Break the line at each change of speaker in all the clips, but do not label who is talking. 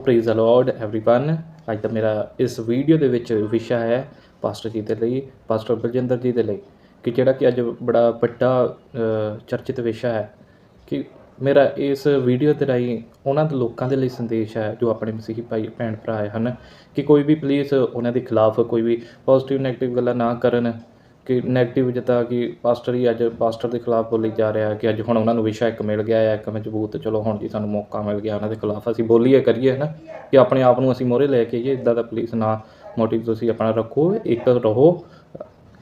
Praise the Lord everyone ਅੱਜ ਦਾ ਮੇਰਾ ਇਸ ਵੀਡੀਓ ਦੇ ਵਿੱਚ ਵਿਸ਼ਾ ਹੈ ਪਾਸਟਰ ਜੀ ਦੇ ਲਈ ਪਾਸਟਰ ਬਲਜਿੰਦਰ ਜੀ ਦੇ ਲਈ ਕਿ ਜਿਹੜਾ ਕਿ ਅੱਜ ਬੜਾ ਵੱਡਾ ਅ, ਚਰਚਿਤ ਵਿਸ਼ਾ ਹੈ ਕਿ ਮੇਰਾ ਇਸ ਵੀਡੀਓ ਦੇ ਰਾਹੀਂ ਉਹਨਾਂ ਦੇ ਲੋਕਾਂ ਦੇ ਲਈ ਸੰਦੇਸ਼ ਹੈ ਜੋ ਆਪਣੇ ਮਸੀਹੀ ਭਾਈ ਭੈਣ ਭਰਾ ਹਨ ਕਿ ਕੋਈ ਵੀ ਪਲੀਜ਼ ਉਹਨਾਂ ਦੇ ਖਿਲਾਫ ਕੋਈ ਵੀ ਪੋਜ਼ਿਟਿਵ ਨੈਗੇਟਿਵ ਗੱਲਾਂ ਨਾ ਕਰਨ ਕਿ ਨੈਗੇਟਿਵ ਜਿੱਦਾਂ ਕਿ ਪਾਸਟਰ ਹੀ ਅੱਜ ਪਾਸਟਰ ਦੇ ਖਿਲਾਫ ਬੋਲੀ ਜਾ ਰਿਹਾ ਕਿ ਅੱਜ ਹੁਣ ਉਹਨਾਂ ਨੂੰ ਵਿਸ਼ਾ ਇੱਕ ਮਿਲ ਗਿਆ ਹੈ, ਇੱਕ ਮਜ਼ਬੂਤ, ਚਲੋ ਹੁਣ ਜੀ ਸਾਨੂੰ ਮੌਕਾ ਮਿਲ ਗਿਆ ਉਹਨਾਂ ਦੇ ਖਿਲਾਫ, ਅਸੀਂ ਬੋਲੀਏ, ਕਰੀਏ ਨਾ ਕਿ ਆਪਣੇ ਆਪ ਨੂੰ ਅਸੀਂ ਮੋਹਰੇ ਲੈ ਕੇ ਆਈਏ ਇਦਾਂ ਦਾ ਪਲੀਜ਼ ਨਾ ਮੋਟਿਵ ਤੁਸੀਂ ਆਪਣਾ ਰੱਖੋ, ਇੱਕ ਰਹੋ।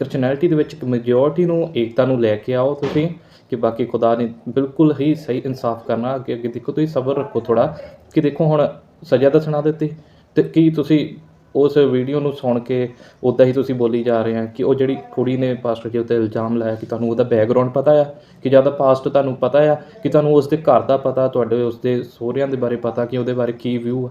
ਕ੍ਰਿਸਚੀਅਨਿਟੀ ਦੇ ਵਿੱਚ ਮੈਜੋਰਟੀ ਨੂੰ, ਏਕਤਾ ਨੂੰ ਲੈ ਕੇ ਆਓ ਤੁਸੀਂ, ਕਿ ਬਾਕੀ ਖੁਦਾ ਨੇ ਬਿਲਕੁਲ ਹੀ ਸਹੀ ਇਨਸਾਫ ਕਰਨਾ, ਅੱਗੇ ਅੱਗੇ ਦੇਖੋ ਤੁਸੀਂ ਸਬਰ ਰੱਖੋ ਥੋੜਾ ਕਿ ਦੇਖੋ ਹੁਣ ਸਜ਼ਾ ਤਾਂ ਸੁਣਾ ਦਿੱਤੀ, ਤੇ ਕੀ ਤੁਸੀਂ ਉਸ ਵੀਡੀਓ ਨੂੰ ਸੁਣ ਕੇ ਉਦਾਂ ਹੀ ਤੁਸੀਂ ਬੋਲੀ ਜਾ ਰਹੇ ਆ ਕਿ ਉਹ ਜਿਹੜੀ ਕੁੜੀ ਨੇ ਪਾਸਟਰ ਜੀ ਉੱਤੇ ਇਲਜ਼ਾਮ ਲਾਇਆ ਕਿ ਤੁਹਾਨੂੰ ਉਹਦਾ ਬੈਕਗ੍ਰਾਉਂਡ ਪਤਾ ਆ, ਕਿ ਜ਼ਿਆਦਾ ਪਾਸਟ ਤੁਹਾਨੂੰ ਪਤਾ ਆ, ਕਿ ਤੁਹਾਨੂੰ ਉਸ ਦੇ ਘਰ ਦਾ ਪਤਾ, ਤੁਹਾਡੇ ਉਸ ਦੇ ਸਹੁਰਿਆਂ ਦੇ ਬਾਰੇ ਪਤਾ ਕਿ ਉਹਦੇ ਬਾਰੇ ਕੀ ਵਿਊ ਆ।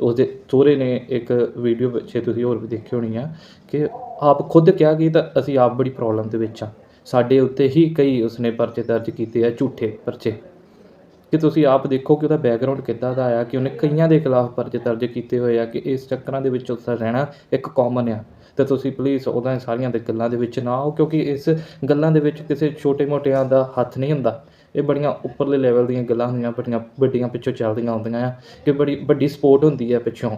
ਉਹਦੇ ਸਹੁਰੇ ਨੇ ਇੱਕ ਵੀਡੀਓ ਪਿੱਛੇ ਤੁਸੀਂ ਹੋਰ ਵੀ ਦੇਖੀ ਹੋਣੀ ਆ ਕਿ ਆਪ ਖੁਦ ਕਿਹਾ ਕਿ ਤਾਂ ਅਸੀਂ ਆਪ ਬੜੀ ਪ੍ਰੋਬਲਮ ਦੇ ਵਿੱਚ ਆ। ਸਾਡੇ ਉੱਤੇ ਹੀ ਕਈ ਉਸਨੇ ਪਰਚੇ ਦਰਜ ਕੀਤੇ ਆ, ਝੂਠੇ ਪਰਚੇ। ਕਿ ਤੁਸੀਂ ਆਪ ਦੇਖੋ ਕਿ ਉਹਦਾ ਬੈਕਗ੍ਰਾਉਂਡ ਕਿੱਦਾਂ ਦਾ ਆ, ਕਿ ਉਹਨੇ ਕਈਆਂ ਦੇ ਖਿਲਾਫ ਪਰਚੇ ਦਰਜ ਕੀਤੇ ਹੋਏ ਆ ਕਿ ਇਸ ਚੱਕਰਾਂ ਦੇ ਵਿੱਚ ਉਸਦਾ ਰਹਿਣਾ ਇੱਕ ਕਾਮਨ ਆ। ਤੇ ਤੁਸੀਂ ਪਲੀਜ਼ ਉਹਦਾਂ ਸਾਰੀਆਂ ਦੇ ਗੱਲਾਂ ਦੇ ਵਿੱਚ ਨਾ ਆਓ, ਕਿਉਂਕਿ ਇਸ ਗੱਲਾਂ ਦੇ ਵਿੱਚ ਕਿਸੇ ਛੋਟੇ-ਮੋਟਿਆਂ ਦਾ ਹੱਥ ਨਹੀਂ ਹੁੰਦਾ। ਇਹ ਬੜੀਆਂ ਉੱਪਰਲੇ ਲੈਵਲ ਦੀਆਂ ਗੱਲਾਂ ਹੁੰਦੀਆਂ ਬੜੀਆਂ ਵੱਡੀਆਂ ਪਿੱਛੋਂ ਚੱਲਦੀਆਂ ਹੁੰਦੀਆਂ ਆ, ਕਿ ਬੜੀ ਵੱਡੀ ਸਪੋਰਟ ਹੁੰਦੀ ਹੈ ਪਿੱਛੋਂ।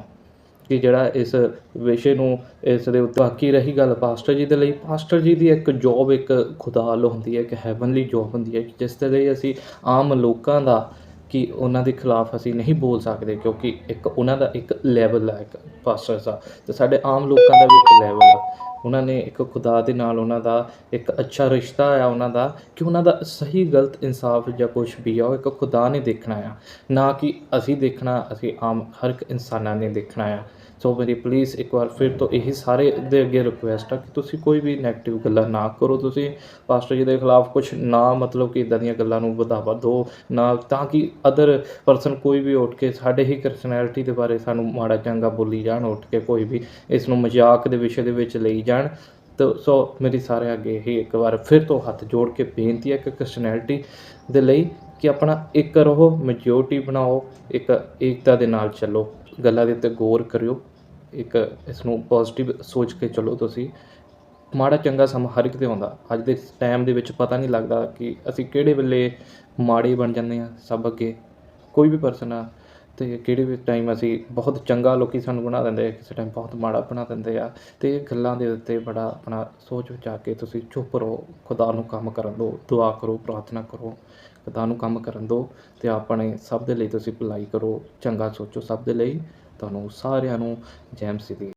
ਕਿ ਜਿਹੜਾ ਇਸ ਵਿਸ਼ੇ ਨੂੰ ਇਸ ਦੇ ਉੱਤੇ ਬਾਕੀ ਰਹੀ ਗੱਲ ਪਾਸਟਰ ਜੀ ਦੇ ਲਈ। ਪਾਸਟਰ ਜੀ ਦੀ ਇੱਕ ਜੌਬ ਇੱਕ ਖੁਦਾ ਵੱਲੋਂ ਹੁੰਦੀ ਹੈ, ਇੱਕ ਹੈਵਨਲੀ ਜੌਬ ਹੁੰਦੀ ਹੈ, ਜਿਸ ਦੇ ਲਈ ਅਸੀਂ ਆਮ ਲੋਕਾਂ ਦਾ ਕਿ ਉਹਨਾਂ ਦੇ ਖਿਲਾਫ ਅਸੀਂ ਨਹੀਂ ਬੋਲ ਸਕਦੇ, ਕਿਉਂਕਿ ਇੱਕ ਉਹਨਾਂ ਦਾ ਇੱਕ ਲੈਵਲ ਹੈ ਇੱਕ ਪਾਸਟਰ ਦਾ। ਤੇ ਸਾਡੇ ਆਮ ਲੋਕਾਂ ਦਾ ਵੀ ਇੱਕ ਲੈਵਲ ਆ। ਉਹਨਾਂ ਨੇ ਇੱਕ ਖੁਦਾ ਦੇ ਨਾਲ ਉਹਨਾਂ ਦਾ ਇੱਕ ਅੱਛਾ ਰਿਸ਼ਤਾ ਆ ਉਹਨਾਂ ਦਾ ਕਿ ਉਹਨਾਂ ਦਾ ਸਹੀ ਗਲਤ ਇਨਸਾਫ ਜਾਂ ਕੁਝ ਵੀ ਆ, ਉਹ ਇੱਕ ਖੁਦਾ ਨੇ ਦੇਖਣਾ ਆ। ਨਾ ਕਿ ਅਸੀਂ ਦੇਖਣਾ, ਅਸੀਂ ਆਮ ਹਰ ਇੱਕ ਇਨਸਾਨਾਂ ਨੇ ਦੇਖਣਾ ਆ। ਸੋ ਮੇਰੀ ਪਲੀਜ਼ ਇੱਕ ਵਾਰ ਫਿਰ ਤੋਂ ਇਹੀ ਸਾਰੇ ਦੇ ਅੱਗੇ ਰਿਕੁਐਸਟ ਆ ਕਿ ਤੁਸੀਂ ਕੋਈ ਵੀ 네ਗੇਟਿਵ ਗੱਲਾਂ ਨਾ ਕਰੋ, ਤੁਸੀਂ ਪਾਸਟਰ ਜੀ ਦੇ ਖਿਲਾਫ ਕੁਝ ਨਾ ਮਤਲਬ ਕਿ ਇਦਾਂ ਦੀਆਂ ਗੱਲਾਂ ਨੂੰ ਵਧਾਵਾ ਦਿਓ, ਨਾ ਤਾਂ ਕਿ ਅਦਰ ਪਰਸਨ ਕੋਈ ਵੀ ਉੱਠ ਕੇ ਸਾਡੇ ਹੀ ਪਰਸਨੈਲਿਟੀ ਦੇ ਬਾਰੇ ਸਾਨੂੰ ਮਾੜਾ ਚੰਗਾ ਬੋਲੀ ਜਾਣ, ਉੱਠ ਕੇ ਕੋਈ ਵੀ ਇਸ ਨੂੰ ਮਜ਼ਾਕ ਦੇ ਵਿਸ਼ੇ ਦੇ ਵਿੱਚ ਲਈ ਜਾਣ। ਤੋ ਸੋ ਮੇਰੀ ਸਾਰੇ ਅੱਗੇ ਹੀ ਇੱਕ ਵਾਰ ਫਿਰ ਤੋਂ ਹੱਥ ਜੋੜ ਕੇ ਬੇਨਤੀ ਹੈ ਕਿ ਪਰਸਨੈਲਿਟੀ ਦੇ ਲਈ ਕਿ ਆਪਣਾ ਇੱਕ ਰਹੋ ਮੈਜੋਰਟੀ ਬਣਾਓ, ਇੱਕ ਏਕਤਾ ਦੇ ਨਾਲ ਚੱਲੋ, ਗੱਲਾਂ ਦੇ ਉੱਤੇ ਗੌਰ ਕਰਿਓ। ਇੱਕ ਇਸ ਨੂੰ ਪੋਜ਼ਿਟਿਵ ਸੋਚ ਕੇ ਚੱਲੋ ਤੁਸੀਂ। ਮਾੜਾ ਚੰਗਾ ਸਮਾਂ ਹਰ ਇੱਕ ਤੇ ਆਉਂਦਾ। ਅੱਜ ਦੇ ਟਾਈਮ ਦੇ ਵਿੱਚ ਪਤਾ ਨਹੀਂ ਲੱਗਦਾ ਕਿ ਅਸੀਂ ਕਿਹੜੇ ਵੇਲੇ ਮਾੜੇ ਬਣ ਜਾਂਦੇ ਆ ਸਭ ਅੱਗੇ। ਕੋਈ ਵੀ ਪਰਸਨ ਆ, ਤੇ ਕਿਹੜੇ ਵੀ ਟਾਈਮ ਅਸੀਂ ਬਹੁਤ ਚੰਗਾ ਲੋਕੀ ਸਾਨੂੰ ਬਣਾ ਦਿੰਦੇ ਆ, ਕਿਸੇ ਟਾਈਮ ਬਹੁਤ ਮਾੜਾ ਬਣਾ ਦਿੰਦੇ ਆ। ਤੇ ਇਹ ਗੱਲਾਂ ਦੇ ਉੱਤੇ ਬੜਾ ਆਪਣਾ ਸੋਚ ਵਿਚਾਰ ਕੇ ਤੁਸੀਂ ਚੁੱਪ ਰਹੋ। ਖੁਦਾ ਨੂੰ ਕੰਮ ਕਰਨ ਦਿਓ, ਦੁਆ ਕਰੋ, ਪ੍ਰਾਰਥਨਾ ਕਰੋ। ਖੁਦਾ ਨੂੰ ਕੰਮ ਕਰਨ ਦਿਓ ਤੇ ਆਪਣੇ ਸਭ ਦੇ ਲਈ ਤੁਸੀਂ ਭਲਾਈ ਕਰੋ, ਚੰਗਾ ਸੋਚੋ ਸਭ ਦੇ ਲਈ। ਤੁਹਾਨੂੰ ਸਾਰਿਆਂ ਨੂੰ ਜੈ ਮਸੀਹ ਦੀ